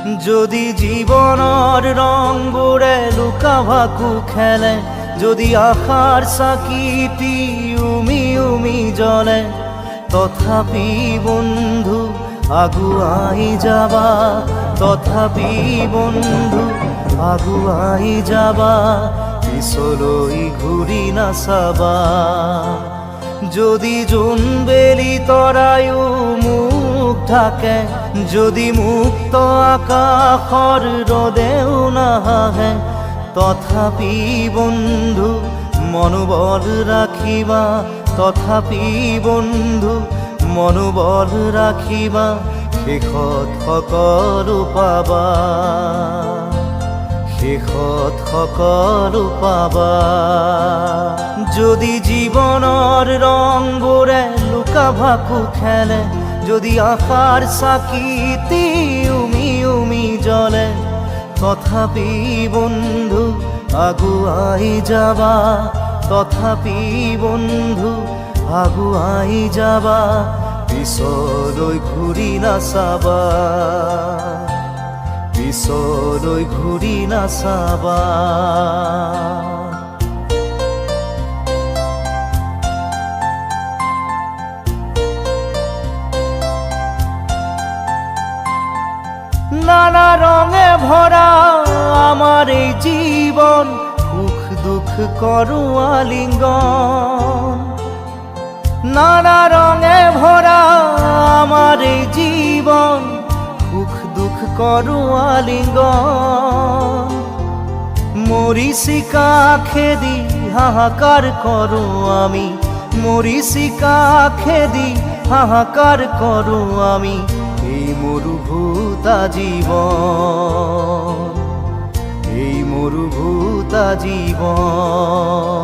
যদি জীবনৰ ৰংবোৰে লুকা ভাকু খেলে, যদি আশাৰ চাকিটি উমি উমি জ্বলে, তথাপি বন্ধু আগুৱাই যাবা, তথাপি বন্ধু আগুৱাই যাবা পিছলৈ ঘূৰি নাচাবা যদি জোনবেলি তৰায়ো মুখ থাকে যদি মুক্ত আকাশৰ ৰদেও নাহে তথাপি বন্ধু মনোবল ৰাখিবা তথাপি বন্ধু মনোবল ৰাখিবা শেষত সকলো পাবা, শেষত সকলো পাবা। যদি জীৱনৰ ৰংবোৰে লুকা ভাকু খেলে যদি আশাৰ চাকিটি উমি উমি জ্বলে, তথাপি বন্ধু আগুৱাই যাবা, তথাপি বন্ধু আগুৱাই যাবা পিছলৈ ঘূৰি নাচাবা পিছলৈ ঘূৰি নাচাবা নানা রঙে ভরা আমার এই জীবন, সুখ দুঃখ করু আলিঙ্গন। নানা রঙে ভরা আমার এই জীবন, সুখ দুঃখ করু আলিঙ্গন। মরিচিকা খেদি হাহাকার করো আমি, মরিচিকা খেদি হাহাকার করো আমি। এই মরুভূতা জীবন এই মরুভূতা জীবন।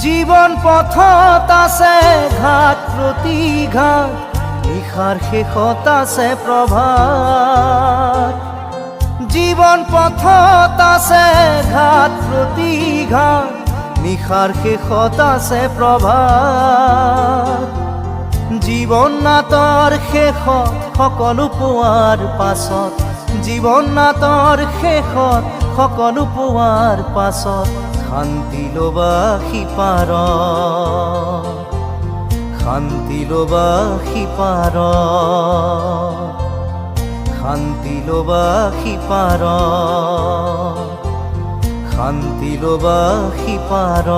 জীৱন পথত আছে, ঘাট প্ৰতিঘাট, নিশাৰ শেষত আছে প্ৰভাত। জীৱন পথত আছে, ঘাট প্ৰতিঘাট, নিশাৰ শেষত আছে প্ৰভাত। জীৱন নাটৰ শেষত, সকলো পোৱাৰ পাছত। জীৱন নাটৰ শেষত, সকলো পোৱাৰ পাছত। শান্তি ল'বা সিপাৰ শান্তি ল'বা সিপাৰ শান্তি ল'বা সিপাৰ শান্তি ল'বা সিপাৰ